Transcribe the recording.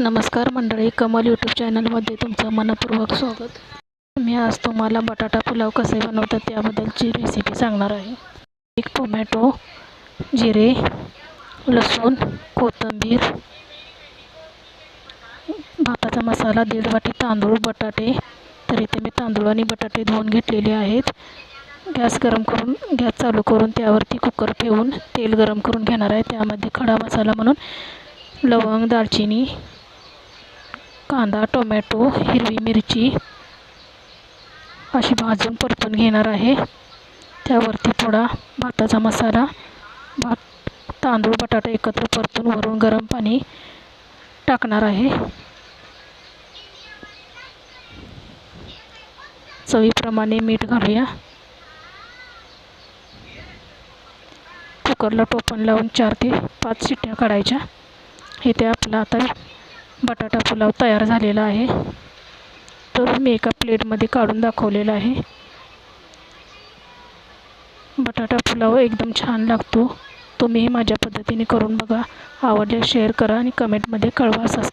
नमस्कार मंडळी कमल यूट्यूब चॅनलमध्ये तुमचं मनपूर्वक स्वागत. मी आज तुम्हाला बटाटा पुलाव कसे बनवतात त्याबद्दलची रेसिपी सांगणार आहे. एक टोमॅटो जिरे लसूण कोथिंबीर भाताचा मसाला दीड वाटी तांदूळ बटाटे. तर इथे मी तांदूळ आणि बटाटे धुवून घेतलेले आहेत. गॅस गरम करून गॅस चालू करून त्यावरती कुकर ठेवून तेल गरम करून घेणार आहे. त्यामध्ये खडा मसाला म्हणून लवंग दालचिनी कांदा टोमॅटो हिरवी मिरची अशी भाजून परतून घेणार आहे. त्यावरती थोडा भाताचा मसाला भात तांदूळ बटाटा एकत्र परतून वरून गरम पाणी टाकणार आहे. चवीप्रमाणे मीठ घालूया. कुकरला टोपण लावून चार ते पाच शिट्ट्या काढायच्या. इथे आपला आता बटाटा पुलाव तयार झालेला आहे. तर मी एका प्लेटमध्ये काढून दाखवलेला आहे. बटाटा पुलाव एकदम छान लागतो. तुम्हीही माझ्या पद्धतीने करून बघा. आवडल्यास शेअर करा आणि कमेंटमध्ये कळवा सबस्क्राईब